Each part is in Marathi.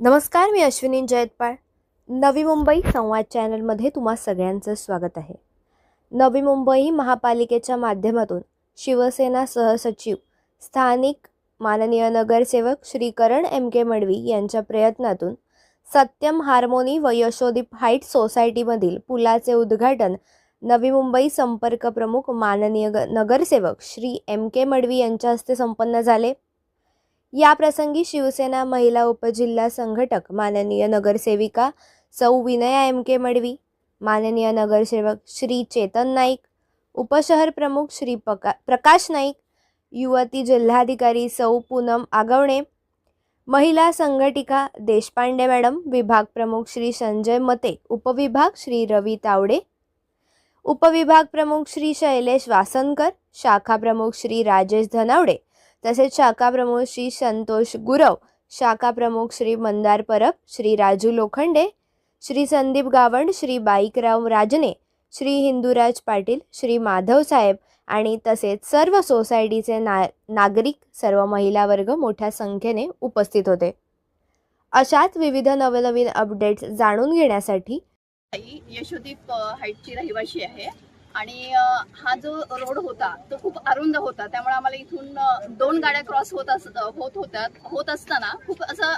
नमस्कार मी अश्विनी जयतपाळ. नवी मुंबई संवाद चॅनलमध्ये तुम्हा सगळ्यांचं स्वागत आहे. नवी मुंबई महापालिकेच्या माध्यमातून शिवसेना सहसचिव स्थानिक माननीय नगरसेवक श्री करण एम के मडवी यांच्या प्रयत्नातून सत्यम हार्मोनी व यशोदीप हाईट सोसायटीमधील पुलाचे उद्घाटन नवी मुंबई संपर्क प्रमुख माननीय ग- नगरसेवक श्री एम के मडवी यांच्या हस्ते संपन्न झाले. या प्रसंगी शिवसेना महिला उपजिल्हा संघटक माननीय नगरसेविका सौ विनया एम के मडवी माननीय नगरसेवक श्री चेतन नाईक उपशहर प्रमुख श्री पका प्रकाश नाईक युवती जिल्हाधिकारी सौ पूनम आगवणे महिला संघटिका देशपांडे मॅडम विभाग प्रमुख श्री संजय मते उपविभाग श्री रवी तावडे उपविभाग प्रमुख श्री शैलेश वासनकर शाखा प्रमुख श्री राजेश धनावडे तसेच शाखा प्रमुख श्री संतोष गुरव शाखा प्रमुख श्री मंदार परब श्री राजू लोखंडे श्री संदीप गावंड श्री बाईकराव राजने श्री हिंदुराज पाटील श्री माधव साहेब आणि तसेच सर्व सोसायटीचे ना नागरिक सर्व महिला वर्ग मोठ्या संख्येने उपस्थित होते. अशाच विविध नवनवीन अपडेट्स जाणून घेण्यासाठी यशोदीप हाईटची रहिवाशी आहे. आणि हा जो रोड होता तो खूप अरुंद होता. त्यामुळे आम्हाला इथून दोन गाड्या क्रॉस होत असत होत होत्या. होत असताना खूप असं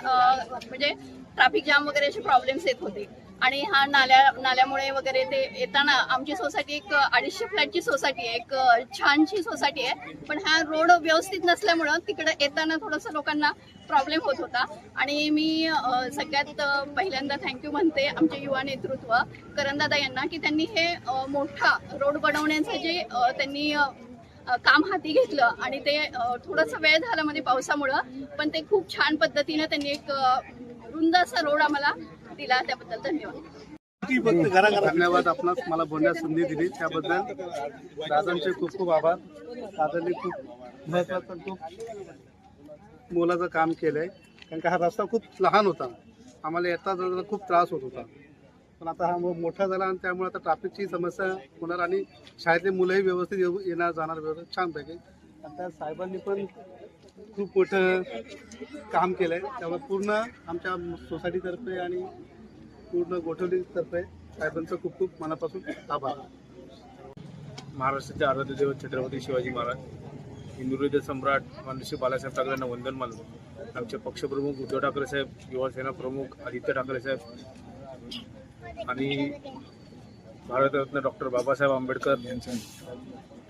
म्हणजे ट्रॅफिक जाम वगैरे असे प्रॉब्लेम्स येत होते. आणि हा नाल्या नाल्यामुळे वगैरे ते येताना आमची सोसायटी एक अडीचशे फ्लॅटची सोसायटी आहे एक छानशी सोसायटी आहे. पण हा रोड व्यवस्थित नसल्यामुळं तिकडे येताना थोडंसं लोकांना प्रॉब्लेम होत होता. आणि मी सगळ्यात पहिल्यांदा थँक्यू म्हणते आमचे युवा नेतृत्व करंदादा यांना की त्यांनी हे मोठा रोड बनवण्याचं जे त्यांनी काम हाती घेतलं आणि ते थोडंसं वेळ झाला मध्ये पावसामुळं पण ते खूप छान पद्धतीनं त्यांनी एक रुंद असा रोड आम्हाला दिला त्याबद्दल धन्यवाद. धन्यवाद आपणास मला बोलण्यास संधी दिली त्याबद्दल. दादांचे खूप खूप आभार. दादांनी खूप महत्वाचं खूप मोलाचं काम केलंय. कारण का हा रस्ता खूप लहान होता. आम्हाला येता जाता खूप त्रास होत होता. पण आता हा मोठा झाला आणि त्यामुळे आता ट्रॅफिकची समस्या होणार आणि शाळेतले मुलंही व्यवस्थित येऊ येणार जाणार व्यवस्थित छानपैकी आणि त्या साहेबांनी पण खूप मोठं काम केलं आहे त्यामुळे पूर्ण आमच्या सोसायटीतर्फे आणि पूर्ण गोठवलीतर्फे साहेबांचं खूप खूप मनापासून आभार. महाराष्ट्राचे आराध्य देव छत्रपती शिवाजी महाराज हिंदुहृदय सम्राट मानुषी बालासाहेब ठाकरेंना वंदन मानलो आमचे पक्षप्रमुख उद्धव ठाकरे साहेब युवासेना प्रमुख आदित्य ठाकरे साहेब आणि भारतरत्न डॉक्टर बाबासाहेब आंबेडकर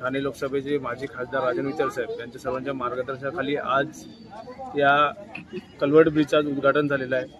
ठाणे लोकसभेचे माजी खासदार राजन विचार साहेब यांच्या सर्वांच्या मार्गदर्शनाखाली आज या कलवड ब्रिजचं उद्घाटन झालेलं आहे.